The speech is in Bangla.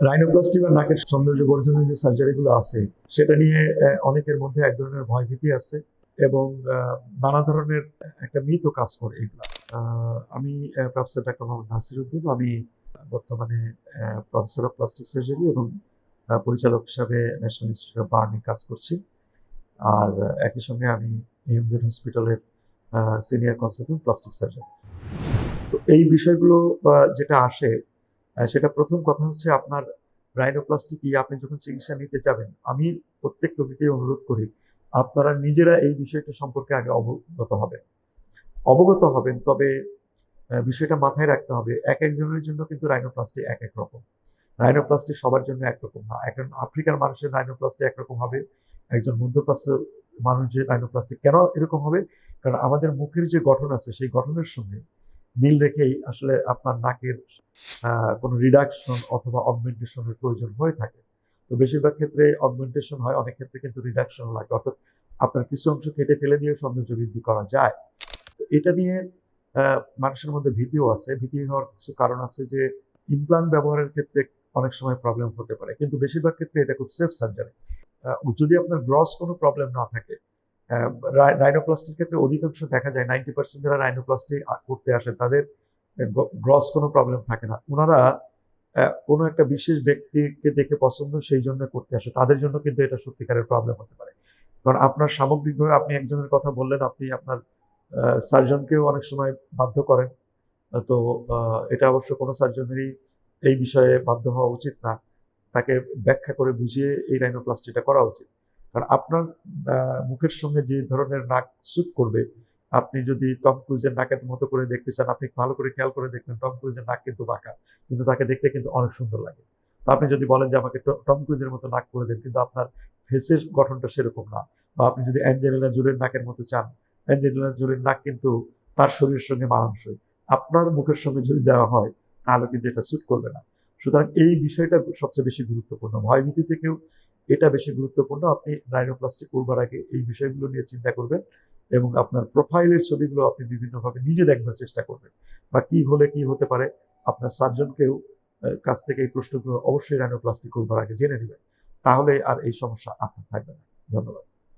রাইনোপ্লাস্টি বা নাকের সৌন্দর্য বর্ধনের যে সার্জারিগুলো আছে, সেটা নিয়ে অনেকের মধ্যে এক ধরনের ভয়ভীতি আছে এবং নানা ধরনের একটা মিথ কাজ করে এগুলা। আমি প্রফেসর ডাক্তার মোহাম্মদ নাসির উদ্দিন আমি বর্তমানে প্রফেসর অফ প্লাস্টিক সার্জারি এবং পরিচালক হিসাবে ন্যাশনাল ইনস্টিটিউট অফ বার্নিং কাজ করছি। আর, একই সঙ্গে আমি এমজেড হসপিটালের সিনিয়র কনসালটেন্ট প্লাস্টিক সার্জন তো এই বিষয়গুলো যেটা আসে সেটা প্রথম কথা হচ্ছে আপনার রাইনোপ্লাস্টি কি? আপনি যখন চিকিৎসা নিতে যাবেন, আমি প্রত্যেক রোগীকে অনুরোধ করি, আপনারা নিজেরা এই বিষয়টা সম্পর্কে আগে অবগত হবেন। অবগত হবেন, তবে বিষয়টা মাথায় রাখতে হবে, এক একজনের জন্য কিন্তু রাইনোপ্লাস্টি এক এক রকম। রাইনোপ্লাস্টি সবার জন্য একরকম না। একজন আফ্রিকার মানুষের রাইনোপ্লাস্টি একরকম হবে, একজন মধ্যপ্রাচ্যের মানুষের রাইনোপ্লাস্টি কেন এরকম হবে? কারণ আমাদের মুখের যে গঠন আছে, সেই গঠনের সঙ্গে মিল রেখেই আসলে আপনার নাকের কোনো রিডাকশন অথবা অগমেন্টেশনের প্রয়োজন হয়ে থাকে। তো বেশিরভাগ ক্ষেত্রে অগমেন্টেশন হয়, অনেক ক্ষেত্রে কিন্তু রিডাকশন লাগে। অর্থাৎ আপনার কিছু অংশ কেটে ফেলে দিয়ে সৌন্দর্য বৃদ্ধি করা যায়। তো এটা নিয়ে মানুষের মধ্যে ভীতিও আছে। ভীতি হওয়ার কিছু কারণ আছে যে ইমপ্লান্ট ব্যবহারের ক্ষেত্রে অনেক সময় প্রবলেম হতে পারে। কিন্তু বেশিরভাগ ক্ষেত্রে এটা খুব সেফ সার্জারি যদি আপনার গ্রস কোনো প্রবলেম না থাকে রাইনোপ্লাস্টির ক্ষেত্রে অধিকাংশ দেখা যায় নাইনটি পার্সেন্ট যারা রাইনোপ্লাস্টি করতে আসে তাদের গ্রস কোনো প্রবলেম থাকে না। ওনারা কোনো একটা বিশেষ ব্যক্তিকে দেখে পছন্দ, সেই জন্য করতে আসে। তাদের জন্য কিন্তু এটা সত্যিকারের প্রবলেম হতে পারে। কারণ আপনার সামগ্রিকভাবে আপনি একজনের কথা বললেন, আপনি আপনার সার্জনকেও অনেক সময় বাধ্য করেন। তো এটা অবশ্য কোনো সার্জনেরই এই বিষয়ে বাধ্য হওয়া উচিত না। তাকে ব্যাখ্যা করে বুঝিয়ে এই রাইনোপ্লাস্টিটা করা উচিত। কারণ আপনার মুখের সঙ্গে যে ধরনের নাক স্যুট করবে, আপনি যদি টম ক্রুজের নাকের মতো করে দেখতে চান, আপনি ভালো করে খেয়াল করে দেখবেন টম ক্রুজের নাক কিন্তু বাঁকা, কিন্তু তাকে দেখতে কিন্তু অনেক সুন্দর লাগে। তো আপনি যদি বলেন যে আমাকে টম ক্রুজের মতো নাক করে দেন, কিন্তু আপনার ফেসের গঠনটা সেরকম না, বা আপনি যদি অ্যাঞ্জেলিনা জুলের নাকের মতো চান অ্যাঞ্জেলিনা জুলের নাক কিন্তু তার শরীরের সঙ্গে মানানসই। আপনার মুখের সঙ্গে যদি দেওয়া হয়, তাহলে কিন্তু এটা স্যুট করবে না। সুতরাং এই বিষয়টা সবচেয়ে বেশি গুরুত্বপূর্ণ। ভয়ভীতি থেকেও এটা বেশি গুরুত্বপূর্ণ। আপনি রাইনোপ্লাস্টিক করবার আগে এই বিষয়গুলো নিয়ে চিন্তা করবেন এবং আপনার প্রোফাইলের ছবিগুলো আপনি বিভিন্নভাবে নিজে দেখবার চেষ্টা করবেন। বা কি হলে কি হতে পারে, আপনার সার্জনকেও কাছ থেকে এই প্রশ্নগুলো অবশ্যই রাইনোপ্লাস্টিক করবার আগে জেনে নেবেন। তাহলে আর এই সমস্যা আপনার থাকবে না। ধন্যবাদ।